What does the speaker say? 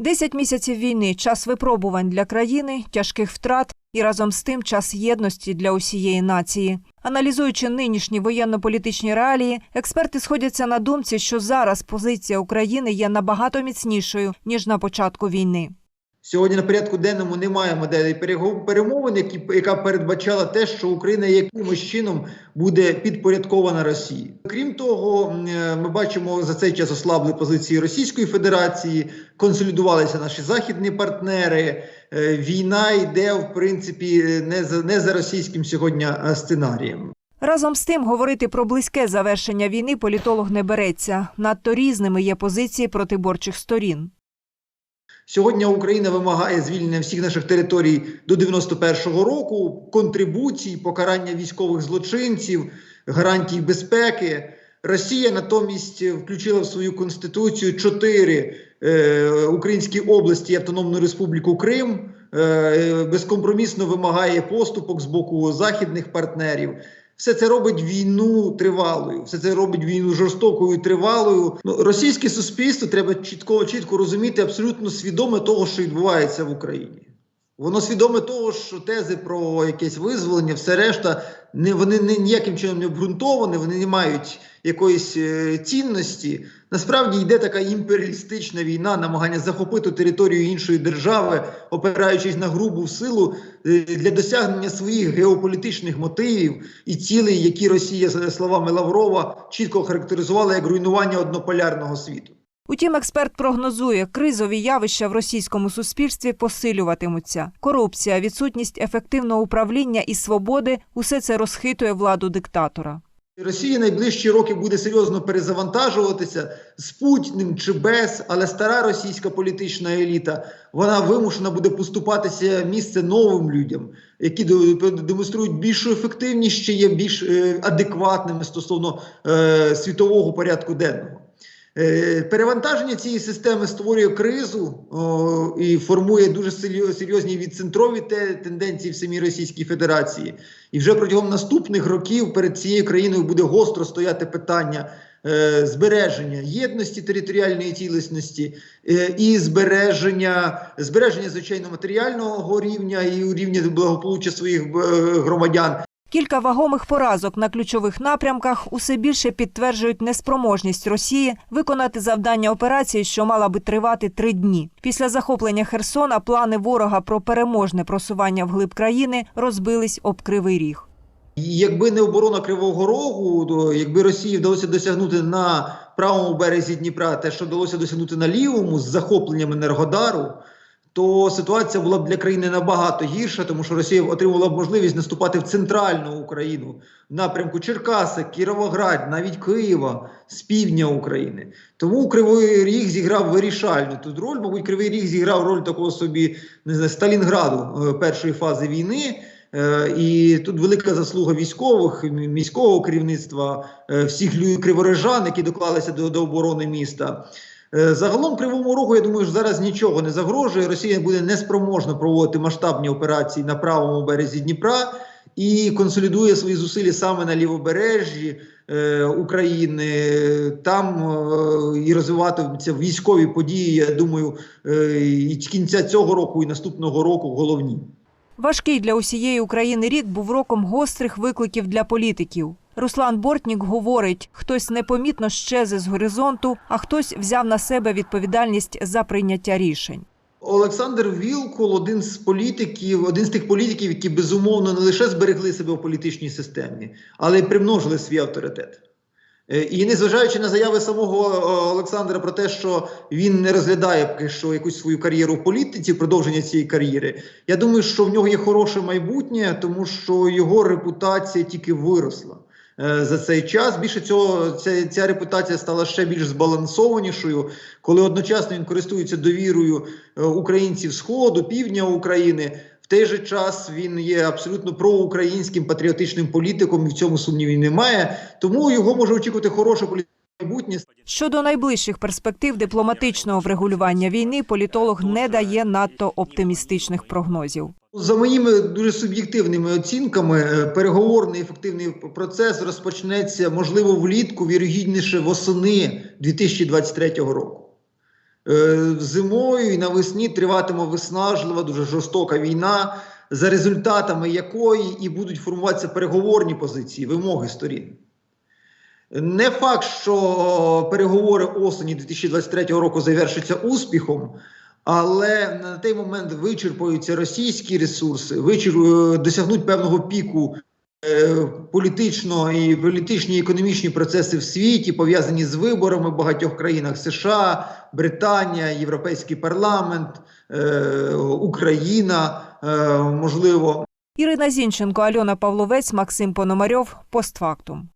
Десять місяців війни час випробувань для країни, тяжких втрат і разом з тим час єдності для усієї нації. Аналізуючи нинішні воєнно-політичні реалії, експерти сходяться на думці, що зараз позиція України є набагато міцнішою ніж на початку війни. Сьогодні на порядку денному немає моделі перемовин, які, яка передбачала те, що Україна якимось чином буде підпорядкована Росії. Крім того, е, ми бачимо за цей час ослабли позиції Російської Федерації, консолідувалися наші західні партнери. Е, Війна йде в принципі не за не за російським сьогодні сценарієм. Разом з тим, говорити про близьке завершення війни політолог не береться. Надто різними є позиції протиборчих сторін. Сьогодні Україна вимагає звільнення всіх наших територій до 91-го року, контрибуцій, покарання військових злочинців, гарантій безпеки. Росія натомість включила в свою конституцію чотири е, українські області і Автономну Республіку Крим. Е, безкомпромісно вимагає поступок з боку західних партнерів. Все це робить війну тривалою, все це робить війну жорстокою, і тривалою. Ну, російське суспільство треба чітко чітко розуміти, абсолютно свідоме того, що відбувається в Україні. Воно свідоме того, що тези про якесь визволення, все решта, не вони не ніяким чином не обґрунтовані, вони не мають якоїсь е, цінності. Насправді йде така імперіалістична війна, намагання захопити територію іншої держави, опираючись на грубу силу е, для досягнення своїх геополітичних мотивів і цілей, які Росія, за словами Лаврова, чітко характеризувала як руйнування однополярного світу. Утім, експерт прогнозує, кризові явища в російському суспільстві посилюватимуться. Корупція, відсутність ефективного управління і свободи усе це розхитує владу диктатора. Росія найближчі роки буде серйозно перезавантажуватися з Путіним чи без, але стара російська політична еліта вона вимушена буде поступатися місце новим людям, які демонструють більшу ефективність, ще є більш е, адекватними стосовно е, світового порядку денного. Е, Перевантаження цієї системи створює кризу о, і формує дуже серйозні відцентрові те- тенденції в самій Російській Федерації. І вже протягом наступних років перед цією країною буде гостро стояти питання е, збереження єдності територіальної цілісності е, і збереження, збереження звичайно матеріального рівня і рівня благополуччя своїх е, громадян. Кілька вагомих поразок на ключових напрямках усе більше підтверджують неспроможність Росії виконати завдання операції, що мала би тривати три дні. Після захоплення Херсона плани ворога про переможне просування вглиб країни розбились об кривий ріг. Якби не оборона Кривого Рогу, то якби Росії вдалося досягнути на правому березі Дніпра те, що вдалося досягнути на лівому з захопленням Енергодару, то ситуація була б для країни набагато гірша, тому що Росія отримала б можливість наступати в центральну Україну в напрямку Черкаси, Кіровоград, навіть Києва з півдня України. Тому Кривий Ріг зіграв вирішальну тут роль. Мабуть, Кривий Ріг зіграв роль такого собі не знаю, Сталінграду е, першої фази війни. Е, І тут велика заслуга військових, міського керівництва, е, всіх лю- які доклалися до, до оборони міста. Е, Загалом Кривому Рогу, я думаю, що зараз нічого не загрожує. Росія буде неспроможна проводити масштабні операції на правому березі Дніпра і консолідує свої зусилля саме на лівобережжі е, України. Там е, і розвиватимуться військові події. Я думаю, е, і кінця цього року і наступного року головні. Важкий для усієї України рік був роком гострих викликів для політиків. Руслан Бортнік говорить, хтось непомітно щезе з горизонту, а хтось взяв на себе відповідальність за прийняття рішень. Олександр Вілкул один з політиків, один з тих політиків, які безумовно не лише зберегли себе в політичній системі, але й примножили свій авторитет. Е, І незважаючи на заяви самого е, Олександра про те, що він не розглядає поки що якусь свою кар'єру в політиці, продовження цієї кар'єри, я думаю, що в нього є хороше майбутнє, тому що його репутація тільки виросла за цей час. Більше цього, ця, ця репутація стала ще більш збалансованішою, коли одночасно він користується довірою е, українців Сходу, півдня України. В той же час він є абсолютно проукраїнським патріотичним політиком, і в цьому сумнівів немає. Тому його може очікувати хороше політичне майбутнє. Щодо найближчих перспектив дипломатичного врегулювання війни, політолог не дає надто оптимістичних прогнозів. За моїми дуже суб'єктивними оцінками, е, переговорний ефективний процес розпочнеться можливо влітку, вірогідніше восени 2023 року. Е, Зимою і навесні триватиме виснажлива, дуже жорстока війна, за результатами якої і будуть формуватися переговорні позиції, вимоги сторін. Не факт, що переговори осені 2023 року завершаться успіхом, але на той момент вичерпуються російські ресурси, вичер... е, досягнуть певного піку е, політично і політичні і економічні процеси в світі, пов'язані з виборами в багатьох країнах США, Британія, Європейський парламент, е, Україна, е, можливо, Ірина Зінченко, Альона Павловець, Максим Пономарьов. Постфактум.